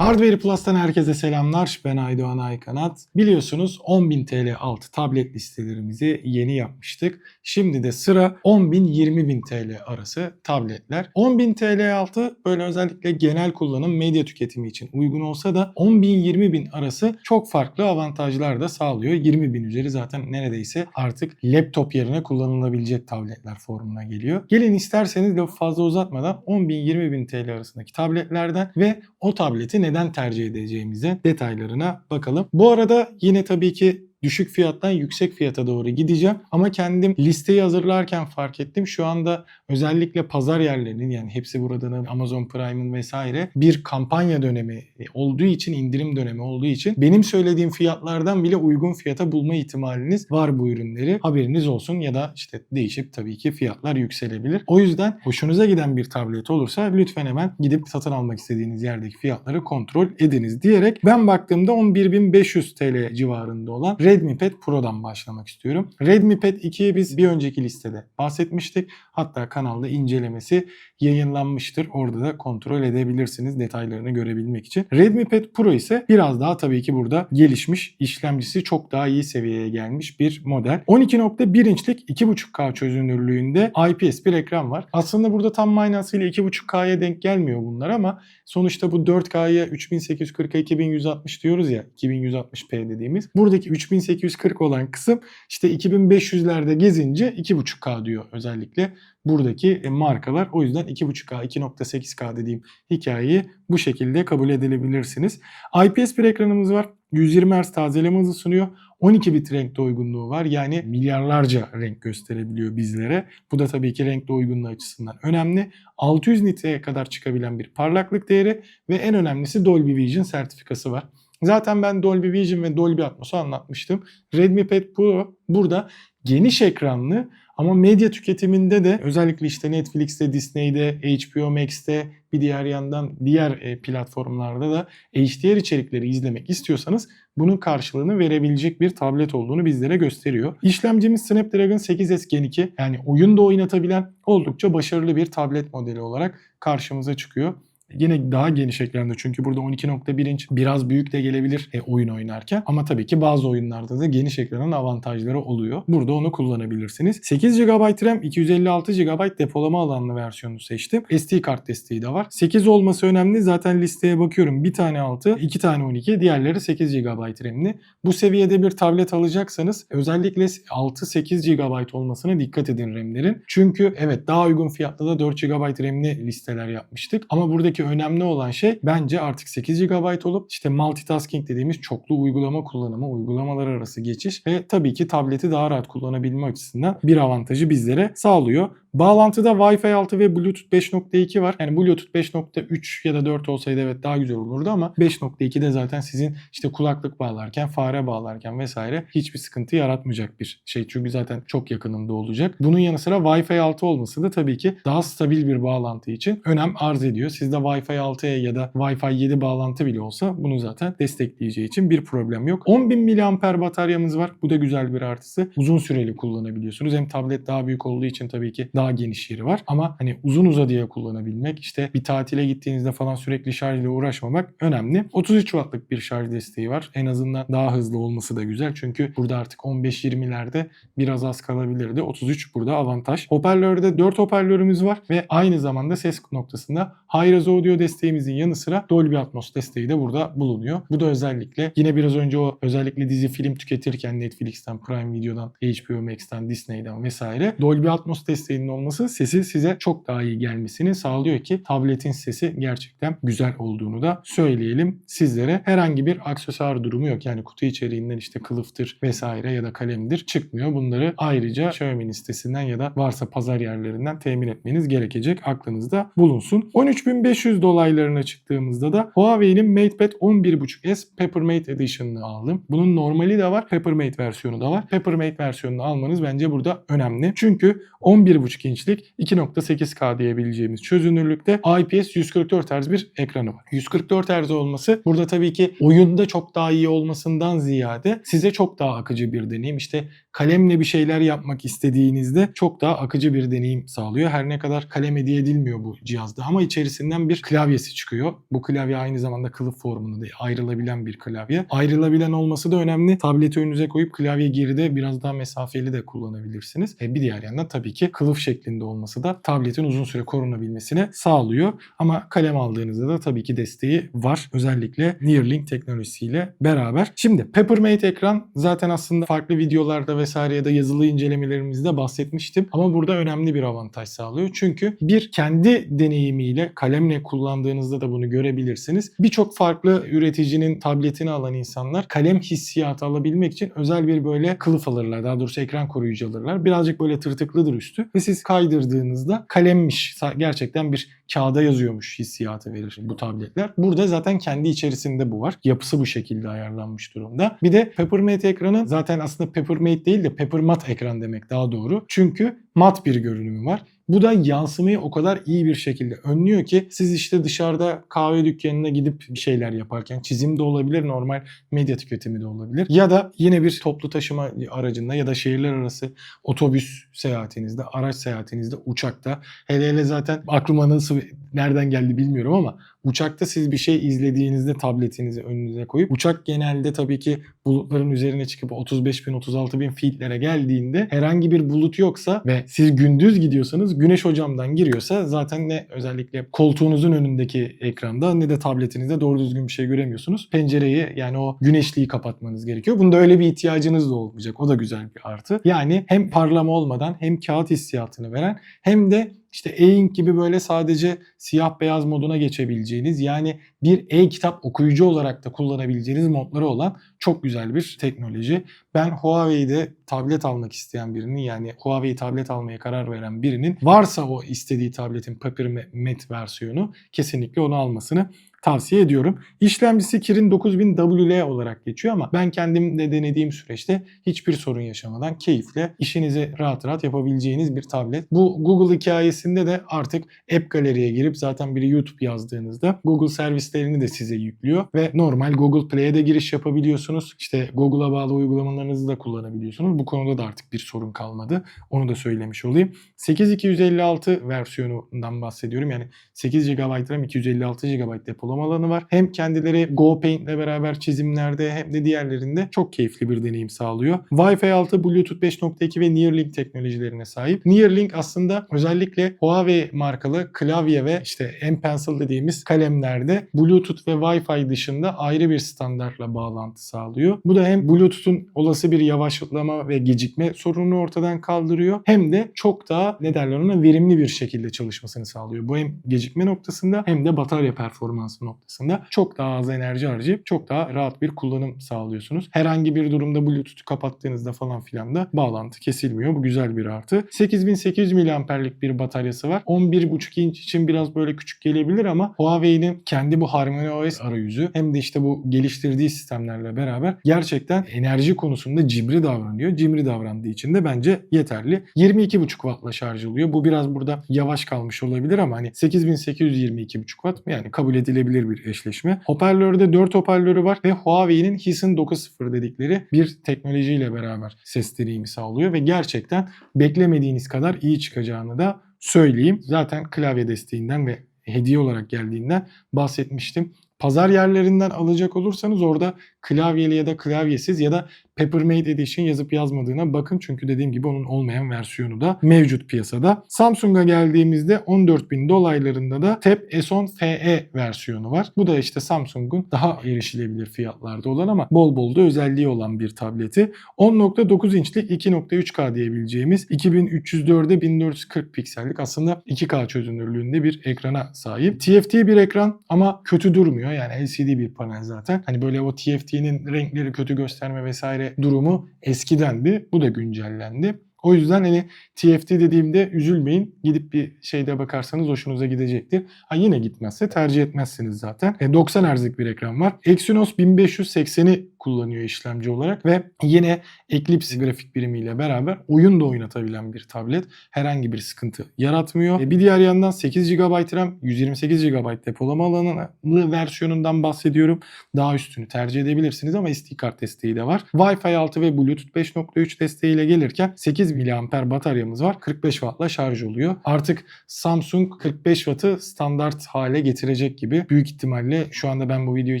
Hardware Plus'tan herkese selamlar. Ben Aydoğan Aykanat. Biliyorsunuz 10.000 TL altı tablet listelerimizi yeni yapmıştık. Şimdi de sıra 10.000-20.000 TL arası tabletler. 10.000 TL altı böyle özellikle genel kullanım medya tüketimi için uygun olsa da 10.000-20.000 arası çok farklı avantajlar da sağlıyor. 20.000 üzeri zaten neredeyse artık laptop yerine kullanılabilecek tabletler formuna geliyor. Gelin isterseniz lafı fazla uzatmadan 10.000-20.000 TL arasındaki tabletlerden ve o tableti neden tercih edeceğimize detaylarına bakalım. Bu arada yine tabii ki düşük fiyattan yüksek fiyata doğru gideceğim. Ama kendim listeyi hazırlarken fark ettim. Şu anda özellikle pazar yerlerinin yani hepsi buradan Amazon Prime'ın vesaire bir kampanya dönemi olduğu için indirim dönemi olduğu için benim söylediğim fiyatlardan bile uygun fiyata bulma ihtimaliniz var bu ürünleri. Haberiniz olsun ya da işte değişip tabii ki fiyatlar yükselebilir. O yüzden hoşunuza giden bir tablet olursa lütfen hemen gidip satın almak istediğiniz yerdeki fiyatları kontrol ediniz diyerek ben baktığımda 11.500 TL civarında olan Redmi Pad Pro'dan başlamak istiyorum. Redmi Pad 2'ye biz bir önceki listede bahsetmiştik. Hatta kanalda incelemesi yayınlanmıştır. Orada da kontrol edebilirsiniz detaylarını görebilmek için. Redmi Pad Pro ise biraz daha tabii ki burada gelişmiş. işlemcisi çok daha iyi seviyeye gelmiş bir model. 12.1 inçlik 2.5K çözünürlüğünde IPS bir ekran var. Aslında burada tam manasıyla 2.5K'ya denk gelmiyor bunlar ama sonuçta bu 4K'ya 3840'a 2160 diyoruz ya 2160p dediğimiz. Buradaki 3840 olan kısım işte 2500'lerde gezince 2.5K diyor özellikle buradaki e, markalar. O yüzden 2.5K, 2.8K dediğim hikayeyi bu şekilde kabul edilebilirsiniz. IPS bir ekranımız var. 120 Hz tazeleme hızı sunuyor. 12 bit renkte uygunluğu var. Yani milyarlarca renk gösterebiliyor bizlere. Bu da tabii ki renkte uygunluğu açısından önemli. 600 nit'e kadar çıkabilen bir parlaklık değeri ve en önemlisi Dolby Vision sertifikası var. Zaten ben Dolby Vision ve Dolby Atmos'u anlatmıştım. Redmi Pad Pro burada geniş ekranlı ama medya tüketiminde de özellikle işte Netflix'te, Disney'de, HBO Max'te bir diğer yandan diğer e, platformlarda da HDR içerikleri izlemek istiyorsanız bunun karşılığını verebilecek bir tablet olduğunu bizlere gösteriyor. İşlemcimiz Snapdragon 8S Gen 2 yani oyunda oynatabilen oldukça başarılı bir tablet modeli olarak karşımıza çıkıyor. Yine daha geniş ekranda çünkü burada 12.1 inç biraz büyük de gelebilir e, oyun oynarken. Ama tabii ki bazı oyunlarda da geniş ekranın avantajları oluyor. Burada onu kullanabilirsiniz. 8 GB RAM, 256 GB depolama alanlı versiyonu seçtim. SD kart desteği de var. 8 olması önemli. Zaten listeye bakıyorum. Bir tane 6, iki tane 12, diğerleri 8 GB RAM'li. Bu seviyede bir tablet alacaksanız özellikle 6-8 GB olmasına dikkat edin RAM'lerin. Çünkü evet daha uygun fiyatlı da 4 GB RAM'li listeler yapmıştık. Ama buradaki önemli olan şey bence artık 8 GB olup işte multitasking dediğimiz çoklu uygulama kullanımı, uygulamalar arası geçiş ve tabii ki tableti daha rahat kullanabilme açısından bir avantajı bizlere sağlıyor. Bağlantıda Wi-Fi 6 ve Bluetooth 5.2 var. Yani Bluetooth 5.3 ya da 4 olsaydı evet daha güzel olurdu ama 5.2'de zaten sizin işte kulaklık bağlarken, fare bağlarken vesaire hiçbir sıkıntı yaratmayacak bir şey. Çünkü zaten çok yakınında olacak. Bunun yanı sıra Wi-Fi 6 olması da tabii ki daha stabil bir bağlantı için önem arz ediyor. Sizde Wi-Fi 6'ya ya da Wi-Fi 7 bağlantı bile olsa bunu zaten destekleyeceği için bir problem yok. 10.000 mAh bataryamız var. Bu da güzel bir artısı. Uzun süreli kullanabiliyorsunuz. Hem tablet daha büyük olduğu için tabii ki daha geniş yeri var. Ama hani uzun uzadıya kullanabilmek işte bir tatile gittiğinizde falan sürekli şarj ile uğraşmamak önemli. 33 wattlık bir şarj desteği var. En azından daha hızlı olması da güzel. Çünkü burada artık 15-20'lerde biraz az kalabilirdi. 33 burada avantaj. Hoparlörde 4 hoparlörümüz var ve aynı zamanda ses noktasında Hi-Res Audio desteğimizin yanı sıra Dolby Atmos desteği de burada bulunuyor. Bu da özellikle yine biraz önce o özellikle dizi film tüketirken Netflix'ten, Prime Video'dan, HBO Max'ten, Disney'den vesaire Dolby Atmos desteğinin olması sesi size çok daha iyi gelmesini sağlıyor ki tabletin sesi gerçekten güzel olduğunu da söyleyelim sizlere. Herhangi bir aksesuar durumu yok. Yani kutu içeriğinden işte kılıftır vesaire ya da kalemdir çıkmıyor. Bunları ayrıca Xiaomi sitesinden ya da varsa pazar yerlerinden temin etmeniz gerekecek. Aklınızda bulunsun. 13.500 dolaylarına çıktığımızda da Huawei'nin MatePad 11.5S Peppermate Edition'ını aldım. Bunun normali de var, Peppermate versiyonu da var. Peppermate versiyonunu almanız bence burada önemli. Çünkü 11.5 inçlik 2.8K diyebileceğimiz çözünürlükte IPS 144 Hz bir ekranı var. 144 Hz olması burada tabii ki oyunda çok daha iyi olmasından ziyade size çok daha akıcı bir deneyim. İşte kalemle bir şeyler yapmak istediğinizde çok daha akıcı bir deneyim sağlıyor. Her ne kadar kalem hediye edilmiyor bu cihazda ama içerisinden bir klavyesi çıkıyor. Bu klavye aynı zamanda kılıf formunda değil, ayrılabilen bir klavye. Ayrılabilen olması da önemli. Tableti önünüze koyup klavye geride biraz daha mesafeli de kullanabilirsiniz. E bir diğer yandan tabii ki kılıf şeklinde olması da tabletin uzun süre korunabilmesini sağlıyor. Ama kalem aldığınızda da tabii ki desteği var. Özellikle Neuralink teknolojisiyle beraber. Şimdi Peppermate ekran zaten aslında farklı videolarda vesaire ya da yazılı incelemelerimizde bahsetmiştim. Ama burada önemli bir avantaj sağlıyor. Çünkü bir kendi deneyimiyle kalemle kullandığınızda da bunu görebilirsiniz. Birçok farklı üreticinin tabletini alan insanlar kalem hissiyatı alabilmek için özel bir böyle kılıf alırlar. Daha doğrusu ekran koruyucu alırlar. Birazcık böyle tırtıklıdır üstü ve siz kaydırdığınızda kalemmiş. Gerçekten bir kağıda yazıyormuş hissiyatı verir bu tabletler. Burada zaten kendi içerisinde bu var. Yapısı bu şekilde ayarlanmış durumda. Bir de Peppermate ekranı zaten aslında Peppermate değil de Peppermat ekran demek daha doğru. Çünkü mat bir görünümü var. Bu da yansımayı o kadar iyi bir şekilde önlüyor ki siz işte dışarıda kahve dükkanına gidip bir şeyler yaparken çizim de olabilir, normal medya tüketimi de olabilir. Ya da yine bir toplu taşıma aracında ya da şehirler arası otobüs seyahatinizde, araç seyahatinizde, uçakta hele hele zaten aklıma nasıl nereden geldi bilmiyorum ama uçakta siz bir şey izlediğinizde tabletinizi önünüze koyup uçak genelde tabii ki bulutların üzerine çıkıp 35 bin 36 bin feetlere geldiğinde herhangi bir bulut yoksa ve siz gündüz gidiyorsanız güneş hocamdan giriyorsa zaten ne özellikle koltuğunuzun önündeki ekranda ne de tabletinizde doğru düzgün bir şey göremiyorsunuz. Pencereyi yani o güneşliği kapatmanız gerekiyor. Bunda öyle bir ihtiyacınız da olmayacak. O da güzel bir artı. Yani hem parlama olmadan hem kağıt hissiyatını veren hem de işte e-ink gibi böyle sadece siyah beyaz moduna geçebileceğiniz yani bir e-kitap okuyucu olarak da kullanabileceğiniz modları olan çok güzel bir teknoloji. Ben Huawei'de tablet almak isteyen birinin yani Huawei tablet almaya karar veren birinin varsa o istediği tabletin Peppermint versiyonu kesinlikle onu almasını tavsiye ediyorum. İşlemcisi Kirin 9000WL olarak geçiyor ama ben kendim de denediğim süreçte hiçbir sorun yaşamadan keyifle işinizi rahat rahat yapabileceğiniz bir tablet. Bu Google hikayesinde de artık App Gallery'e girip zaten bir YouTube yazdığınızda Google servislerini de size yüklüyor ve normal Google Play'e de giriş yapabiliyorsunuz. İşte Google'a bağlı uygulamalarınızı da kullanabiliyorsunuz. Bu konuda da artık bir sorun kalmadı. Onu da söylemiş olayım. 8256 versiyonundan bahsediyorum. Yani 8 GB RAM 256 GB depolama alanı var. Hem kendileri Go Paint ile beraber çizimlerde hem de diğerlerinde çok keyifli bir deneyim sağlıyor. Wi-Fi 6, Bluetooth 5.2 ve Neuralink teknolojilerine sahip. Neuralink aslında özellikle Huawei markalı klavye ve işte M-Pencil dediğimiz kalemlerde Bluetooth ve Wi-Fi dışında ayrı bir standartla bağlantı sağlıyor. Bu da hem Bluetooth'un olası bir yavaşlama ve gecikme sorununu ortadan kaldırıyor hem de çok daha ne derler ona verimli bir şekilde çalışmasını sağlıyor. Bu hem gecikme noktasında hem de batarya performansı noktasında çok daha az enerji harcayıp çok daha rahat bir kullanım sağlıyorsunuz. Herhangi bir durumda Bluetooth'u kapattığınızda falan filan da bağlantı kesilmiyor. Bu güzel bir artı. 8800 mAh'lik bir bataryası var. 11.5 inç için biraz böyle küçük gelebilir ama Huawei'nin kendi bu Harmony OS arayüzü hem de işte bu geliştirdiği sistemlerle beraber gerçekten enerji konusunda cimri davranıyor. Cimri davrandığı için de bence yeterli. 22.5 wattla şarj oluyor. Bu biraz burada yavaş kalmış olabilir ama hani 8822.5 watt yani kabul edilebilir bir eşleşme. Hoparlörde 4 hoparlörü var ve Huawei'nin Hisense 9.0 dedikleri bir teknolojiyle beraber ses deneyimi sağlıyor ve gerçekten beklemediğiniz kadar iyi çıkacağını da söyleyeyim. Zaten klavye desteğinden ve hediye olarak geldiğinden bahsetmiştim. Pazar yerlerinden alacak olursanız orada klavyeli ya da klavyesiz ya da Peppermate Edition yazıp yazmadığına bakın. Çünkü dediğim gibi onun olmayan versiyonu da mevcut piyasada. Samsung'a geldiğimizde 14.000 dolaylarında da Tab S10 FE versiyonu var. Bu da işte Samsung'un daha erişilebilir fiyatlarda olan ama bol bol da özelliği olan bir tableti. 10.9 inçlik 2.3K diyebileceğimiz 2304'e 1440 piksellik aslında 2K çözünürlüğünde bir ekrana sahip. TFT bir ekran ama kötü durmuyor. Yani LCD bir panel zaten. Hani böyle o TFT'nin renkleri kötü gösterme vesaire durumu eskidendi. Bu da güncellendi. O yüzden hani TFT dediğimde üzülmeyin. Gidip bir şeyde bakarsanız hoşunuza gidecektir. Ha yine gitmezse tercih etmezsiniz zaten. E, 90 Hz'lik bir ekran var. Exynos 1580'i kullanıyor işlemci olarak ve yine Eclipse grafik birimiyle beraber oyun da oynatabilen bir tablet. Herhangi bir sıkıntı yaratmıyor. E, bir diğer yandan 8 GB RAM, 128 GB depolama alanı versiyonundan bahsediyorum. Daha üstünü tercih edebilirsiniz ama SD kart desteği de var. Wi-Fi 6 ve Bluetooth 5.3 desteğiyle gelirken 8 mAh bataryamız var. 45 Watt'la şarj oluyor. Artık Samsung 45 Watt'ı standart hale getirecek gibi. Büyük ihtimalle şu anda ben bu videoyu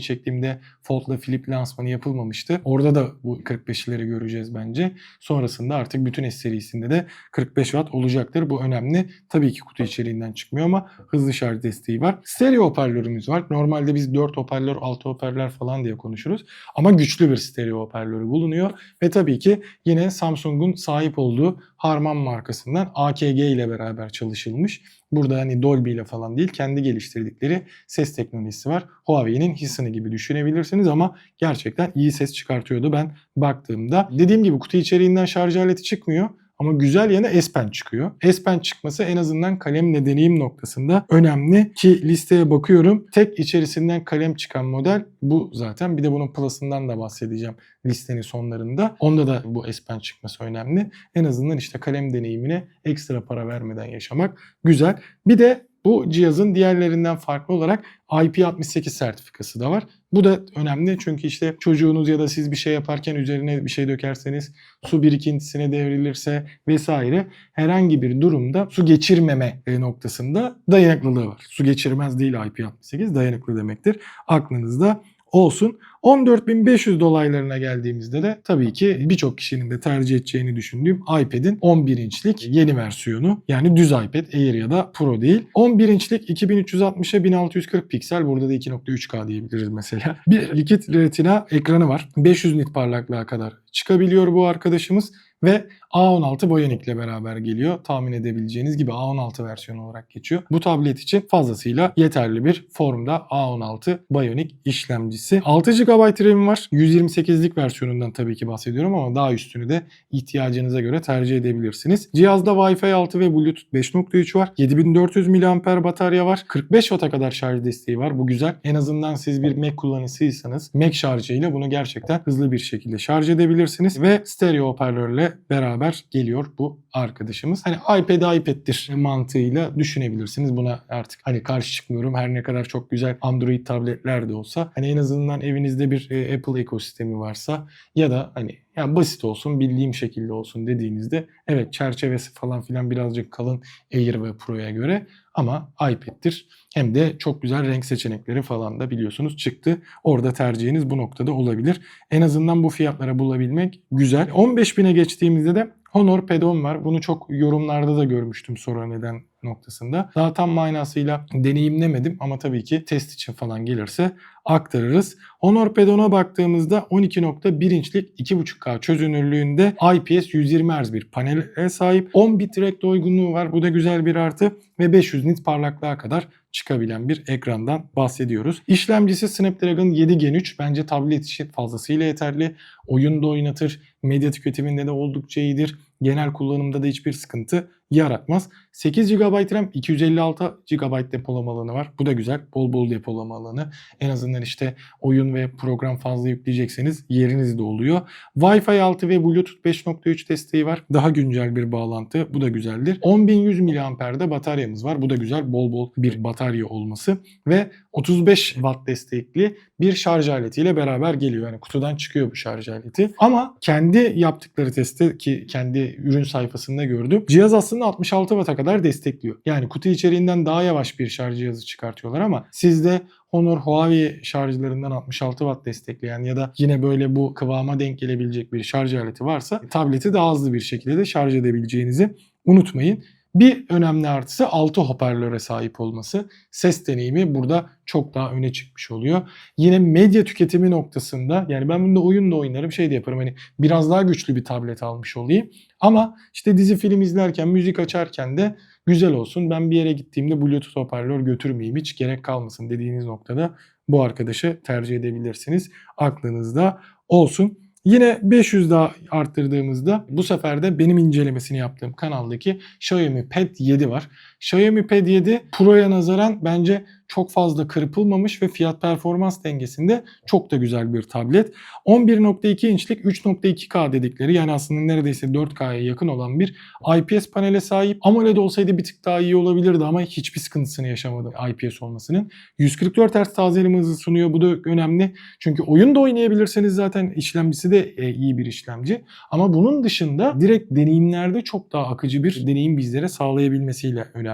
çektiğimde Fold'la Flip lansmanı yapılmamıştı. Orada da bu 45'leri göreceğiz bence. Sonrasında artık bütün S serisinde de 45 Watt olacaktır. Bu önemli. Tabii ki kutu içeriğinden çıkmıyor ama hızlı şarj desteği var. Stereo hoparlörümüz var. Normalde biz 4 hoparlör, 6 hoparlör falan diye konuşuruz. Ama güçlü bir stereo hoparlörü bulunuyor. Ve tabii ki yine Samsung'un sahip olduğu Harman markasından AKG ile beraber çalışılmış. Burada hani Dolby ile falan değil kendi geliştirdikleri ses teknolojisi var. Huawei'nin hissini gibi düşünebilirsiniz ama gerçekten iyi ses çıkartıyordu ben baktığımda. Dediğim gibi kutu içeriğinden şarj aleti çıkmıyor. Ama güzel yanı S Pen çıkıyor. S Pen çıkması en azından kalemle deneyim noktasında önemli ki listeye bakıyorum. Tek içerisinden kalem çıkan model bu zaten. Bir de bunun Plus'ından da bahsedeceğim listenin sonlarında. Onda da bu S Pen çıkması önemli. En azından işte kalem deneyimine ekstra para vermeden yaşamak güzel. Bir de bu cihazın diğerlerinden farklı olarak IP68 sertifikası da var. Bu da önemli çünkü işte çocuğunuz ya da siz bir şey yaparken üzerine bir şey dökerseniz su birikintisine devrilirse vesaire herhangi bir durumda su geçirmeme e, noktasında dayanıklılığı var. Su geçirmez değil IP68 dayanıklı demektir. Aklınızda olsun. 14.500 dolaylarına geldiğimizde de tabii ki birçok kişinin de tercih edeceğini düşündüğüm iPad'in 11 inçlik yeni versiyonu. Yani düz iPad Air ya da Pro değil. 11 inçlik 2360'a 1640 piksel. Burada da 2.3K diyebiliriz mesela. Bir likit retina ekranı var. 500 nit parlaklığa kadar çıkabiliyor bu arkadaşımız ve A16 Bionic ile beraber geliyor. Tahmin edebileceğiniz gibi A16 versiyonu olarak geçiyor. Bu tablet için fazlasıyla yeterli bir formda A16 Bionic işlemcisi. 6 GB RAM var. 128'lik versiyonundan tabii ki bahsediyorum ama daha üstünü de ihtiyacınıza göre tercih edebilirsiniz. Cihazda Wi-Fi 6 ve Bluetooth 5.3 var. 7400 mAh batarya var. 45 Watt'a kadar şarj desteği var. Bu güzel. En azından siz bir Mac kullanıcısıysanız Mac şarjıyla bunu gerçekten hızlı bir şekilde şarj edebilirsiniz ve stereo hoparlörle beraber geliyor bu arkadaşımız. Hani iPad iPad'tir mantığıyla düşünebilirsiniz. Buna artık hani karşı çıkmıyorum. Her ne kadar çok güzel Android tabletler de olsa hani en azından evinizde bir e, Apple ekosistemi varsa ya da hani ya basit olsun, bildiğim şekilde olsun dediğinizde evet çerçevesi falan filan birazcık kalın Air ve Pro'ya göre ama iPad'tir. Hem de çok güzel renk seçenekleri falan da biliyorsunuz çıktı. Orada tercihiniz bu noktada olabilir. En azından bu fiyatlara bulabilmek güzel. 15.000'e geçtiğimizde de Honor 10 var. Bunu çok yorumlarda da görmüştüm soru neden noktasında. Daha tam manasıyla deneyimlemedim ama tabii ki test için falan gelirse aktarırız. Honor Pad 10'a baktığımızda 12.1 inçlik 2.5K çözünürlüğünde IPS 120 Hz bir panele sahip. 10 bitrate doygunluğu var. Bu da güzel bir artı ve 500 nit parlaklığa kadar çıkabilen bir ekrandan bahsediyoruz. İşlemcisi Snapdragon 7 Gen 3 bence tablet için fazlasıyla yeterli. Oyunda oynatır, medya tüketiminde de oldukça iyidir. Genel kullanımda da hiçbir sıkıntı yaratmaz. 8 GB RAM, 256 GB depolama alanı var. Bu da güzel. Bol bol depolama alanı. En azından işte oyun ve program fazla yükleyecekseniz yeriniz de oluyor. Wi-Fi 6 ve Bluetooth 5.3 desteği var. Daha güncel bir bağlantı. Bu da güzeldir. 10100 mAh'de bataryamız var. Bu da güzel. Bol bol bir batarya olması. Ve 35 Watt destekli bir şarj aletiyle beraber geliyor. Yani kutudan çıkıyor bu şarj aleti. Ama kendi yaptıkları testi ki kendi ürün sayfasında gördüm. Cihaz aslında 66 Watt'a kadar destekliyor. Yani kutu içeriğinden daha yavaş bir şarj cihazı çıkartıyorlar ama sizde Honor Huawei şarjlarından 66 Watt destekleyen ya da yine böyle bu kıvama denk gelebilecek bir şarj aleti varsa tableti daha hızlı bir şekilde de şarj edebileceğinizi unutmayın. Bir önemli artısı 6 hoparlöre sahip olması. Ses deneyimi burada çok daha öne çıkmış oluyor. Yine medya tüketimi noktasında yani ben bunda oyun da oynarım şey de yaparım hani biraz daha güçlü bir tablet almış olayım. Ama işte dizi film izlerken müzik açarken de güzel olsun. Ben bir yere gittiğimde Bluetooth hoparlör götürmeyeyim hiç gerek kalmasın dediğiniz noktada bu arkadaşı tercih edebilirsiniz. Aklınızda olsun. Yine 500 daha arttırdığımızda bu sefer de benim incelemesini yaptığım kanaldaki Xiaomi Pad 7 var. Xiaomi Pad 7 Pro'ya nazaran bence çok fazla kırpılmamış ve fiyat performans dengesinde çok da güzel bir tablet. 11.2 inçlik 3.2K dedikleri yani aslında neredeyse 4K'ya yakın olan bir IPS panele sahip. AMOLED olsaydı bir tık daha iyi olabilirdi ama hiçbir sıkıntısını yaşamadım IPS olmasının. 144 Hz tazeleme hızı sunuyor. Bu da önemli. Çünkü oyun da oynayabilirseniz zaten işlemcisi de e, iyi bir işlemci. Ama bunun dışında direkt deneyimlerde çok daha akıcı bir deneyim bizlere sağlayabilmesiyle önemli.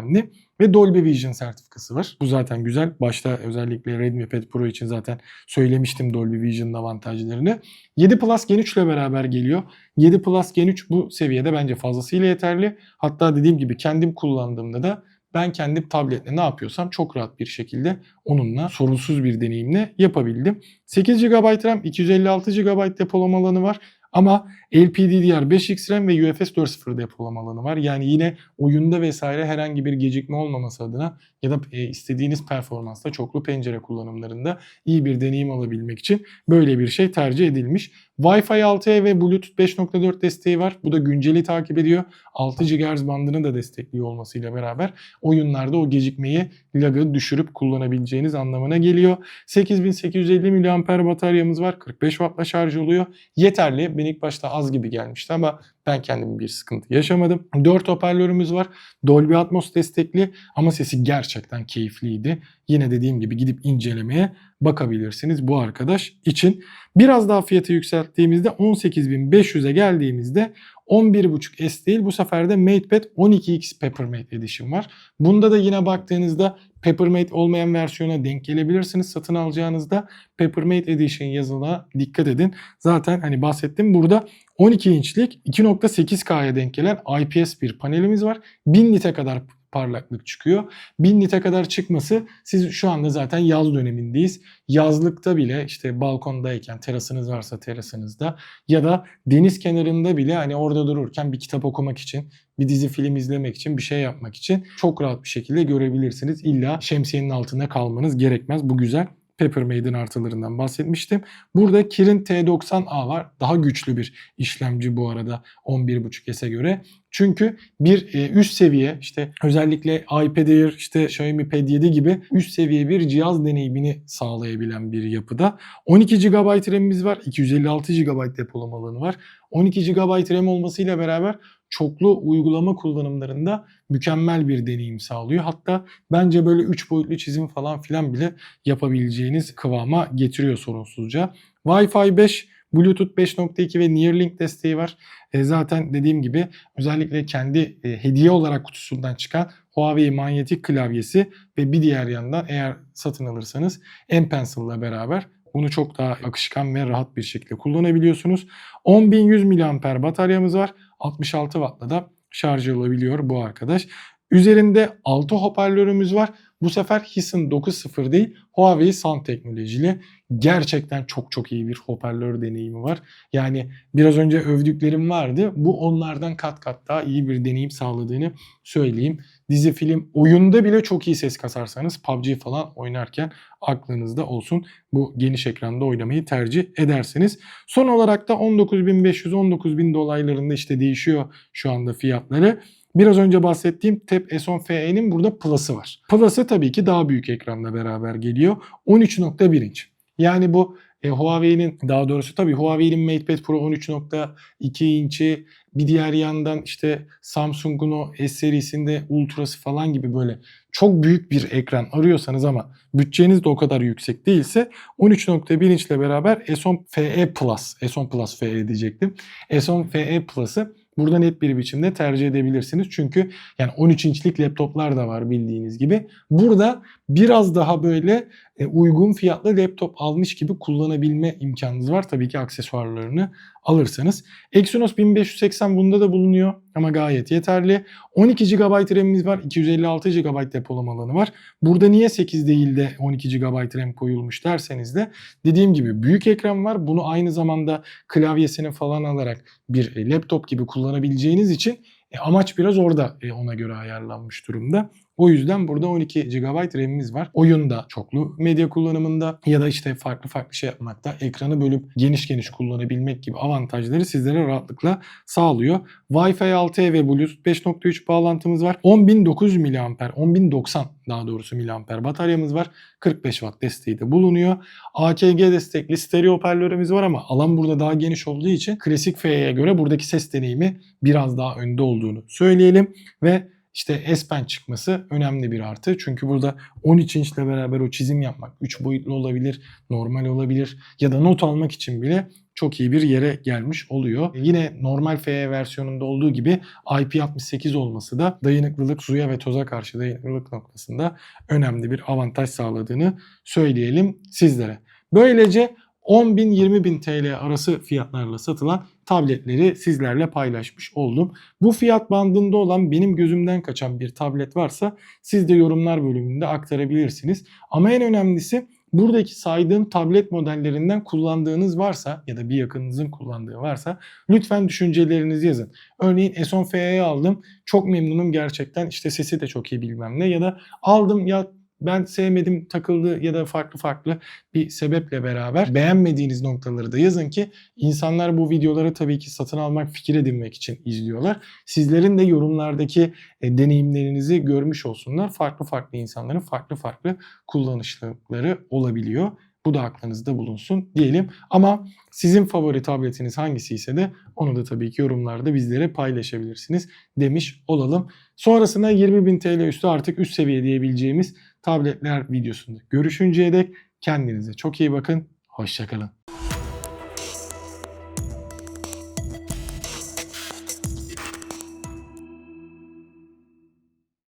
Ve Dolby Vision sertifikası var. Bu zaten güzel. Başta özellikle Redmi Pad Pro için zaten söylemiştim Dolby Vision'ın avantajlarını. 7 Plus Gen 3 ile beraber geliyor. 7 Plus Gen 3 bu seviyede bence fazlasıyla yeterli. Hatta dediğim gibi kendim kullandığımda da ben kendim tabletle ne yapıyorsam çok rahat bir şekilde onunla sorunsuz bir deneyimle yapabildim. 8 GB RAM, 256 GB depolama alanı var. Ama LPDDR5X RAM ve UFS 4.0 depolama alanı var. Yani yine oyunda vesaire herhangi bir gecikme olmaması adına ya da e, istediğiniz performansta çoklu pencere kullanımlarında iyi bir deneyim alabilmek için böyle bir şey tercih edilmiş. Wi-Fi 6E ve Bluetooth 5.4 desteği var. Bu da günceli takip ediyor. 6 GHz bandını da destekliyor olmasıyla beraber oyunlarda o gecikmeyi, lagı düşürüp kullanabileceğiniz anlamına geliyor. 8850 mAh bataryamız var. 45 Watt'la şarj oluyor. Yeterli. Ben ilk başta az gibi gelmişti ama ben kendim bir sıkıntı yaşamadım. 4 hoparlörümüz var. Dolby Atmos destekli ama sesi gerçekten keyifliydi. Yine dediğim gibi gidip incelemeye bakabilirsiniz bu arkadaş için. Biraz daha fiyatı yükselttiğimizde 18.500'e geldiğimizde 11.5 S değil bu sefer de MatePad 12X Peppermate Edition var. Bunda da yine baktığınızda Peppermate olmayan versiyona denk gelebilirsiniz satın alacağınızda. Peppermate Edition yazına dikkat edin. Zaten hani bahsettim burada 12 inçlik 2.8K'ya denk gelen IPS bir panelimiz var. 1000 nite kadar parlaklık çıkıyor. 1000 nite kadar çıkması siz şu anda zaten yaz dönemindeyiz. Yazlıkta bile işte balkondayken terasınız varsa terasınızda ya da deniz kenarında bile hani orada dururken bir kitap okumak için bir dizi film izlemek için bir şey yapmak için çok rahat bir şekilde görebilirsiniz. İlla şemsiyenin altında kalmanız gerekmez. Bu güzel. Peppermade'in artılarından bahsetmiştim. Burada Kirin T90A var. Daha güçlü bir işlemci bu arada 11.5S'e göre. Çünkü bir e, üst seviye işte özellikle iPad Air işte Xiaomi Pad 7 gibi üst seviye bir cihaz deneyimini sağlayabilen bir yapıda. 12 GB RAM'imiz var. 256 GB depolama alanı var. 12 GB RAM olmasıyla beraber çoklu uygulama kullanımlarında mükemmel bir deneyim sağlıyor. Hatta bence böyle 3 boyutlu çizim falan filan bile yapabileceğiniz kıvama getiriyor sorunsuzca. Wi-Fi 5 Bluetooth 5.2 ve Neuralink desteği var. E, zaten dediğim gibi özellikle kendi e, hediye olarak kutusundan çıkan Huawei manyetik klavyesi ve bir diğer yandan eğer satın alırsanız M Pencil ile beraber bunu çok daha akışkan ve rahat bir şekilde kullanabiliyorsunuz. 10.100 mAh bataryamız var. 66 Watt'la da şarj olabiliyor bu arkadaş. Üzerinde 6 hoparlörümüz var. Bu sefer Hisense 9.0 değil Huawei Sound teknolojili. Gerçekten çok çok iyi bir hoparlör deneyimi var. Yani biraz önce övdüklerim vardı. Bu onlardan kat kat daha iyi bir deneyim sağladığını söyleyeyim. Dizi, film, oyunda bile çok iyi ses kasarsanız PUBG falan oynarken aklınızda olsun. Bu geniş ekranda oynamayı tercih ederseniz. Son olarak da 19.500-19.000 dolaylarında işte değişiyor şu anda fiyatları. Biraz önce bahsettiğim Tab S10 FE'nin burada Plus'ı var. Plus'ı tabii ki daha büyük ekranla beraber geliyor. 13.1 inç. Yani bu e, Huawei'nin daha doğrusu tabii Huawei'nin MatePad Pro 13.2 inç'i bir diğer yandan işte Samsung'un o S serisinde Ultra'sı falan gibi böyle çok büyük bir ekran arıyorsanız ama bütçeniz de o kadar yüksek değilse 13.1 inçle beraber S10 FE Plus, S10 Plus FE diyecektim. S10 FE Plus'ı Burada net bir biçimde tercih edebilirsiniz. Çünkü yani 13 inçlik laptoplar da var bildiğiniz gibi. Burada biraz daha böyle e, uygun fiyatlı laptop almış gibi kullanabilme imkanınız var. Tabii ki aksesuarlarını alırsanız. Exynos 1580 bunda da bulunuyor ama gayet yeterli. 12 GB RAM'imiz var. 256 GB depolama alanı var. Burada niye 8 değil de 12 GB RAM koyulmuş derseniz de dediğim gibi büyük ekran var. Bunu aynı zamanda klavyesini falan alarak bir laptop gibi kullanabileceğiniz için e, amaç biraz orada e, ona göre ayarlanmış durumda. O yüzden burada 12 GB RAM'imiz var. Oyunda çoklu medya kullanımında ya da işte farklı farklı şey yapmakta ekranı bölüp geniş geniş kullanabilmek gibi avantajları sizlere rahatlıkla sağlıyor. Wi-Fi 6 ve Bluetooth 5.3 bağlantımız var. 10.900 mAh, 10.090 daha doğrusu miliamper bataryamız var. 45 watt desteği de bulunuyor. AKG destekli stereo hoparlörümüz var ama alan burada daha geniş olduğu için klasik FE'ye göre buradaki ses deneyimi biraz daha önde olduğunu söyleyelim ve işte S Pen çıkması önemli bir artı. Çünkü burada 13 inçle beraber o çizim yapmak 3 boyutlu olabilir, normal olabilir ya da not almak için bile çok iyi bir yere gelmiş oluyor. Yine normal FE versiyonunda olduğu gibi IP68 olması da dayanıklılık, suya ve toza karşı dayanıklılık noktasında önemli bir avantaj sağladığını söyleyelim sizlere. Böylece 10 bin 20 bin TL arası fiyatlarla satılan tabletleri sizlerle paylaşmış oldum. Bu fiyat bandında olan benim gözümden kaçan bir tablet varsa siz de yorumlar bölümünde aktarabilirsiniz. Ama en önemlisi buradaki saydığım tablet modellerinden kullandığınız varsa ya da bir yakınınızın kullandığı varsa lütfen düşüncelerinizi yazın. Örneğin S10 FE'yi aldım. Çok memnunum gerçekten. İşte sesi de çok iyi bilmem ne ya da aldım ya ben sevmedim takıldı ya da farklı farklı bir sebeple beraber beğenmediğiniz noktaları da yazın ki insanlar bu videoları tabii ki satın almak fikir edinmek için izliyorlar. Sizlerin de yorumlardaki e, deneyimlerinizi görmüş olsunlar. Farklı farklı insanların farklı farklı kullanışları olabiliyor. Bu da aklınızda bulunsun diyelim. Ama sizin favori tabletiniz hangisi ise de onu da tabii ki yorumlarda bizlere paylaşabilirsiniz demiş olalım. Sonrasında 20.000 TL üstü artık üst seviye diyebileceğimiz tabletler videosunda görüşünceye dek kendinize çok iyi bakın. Hoşçakalın.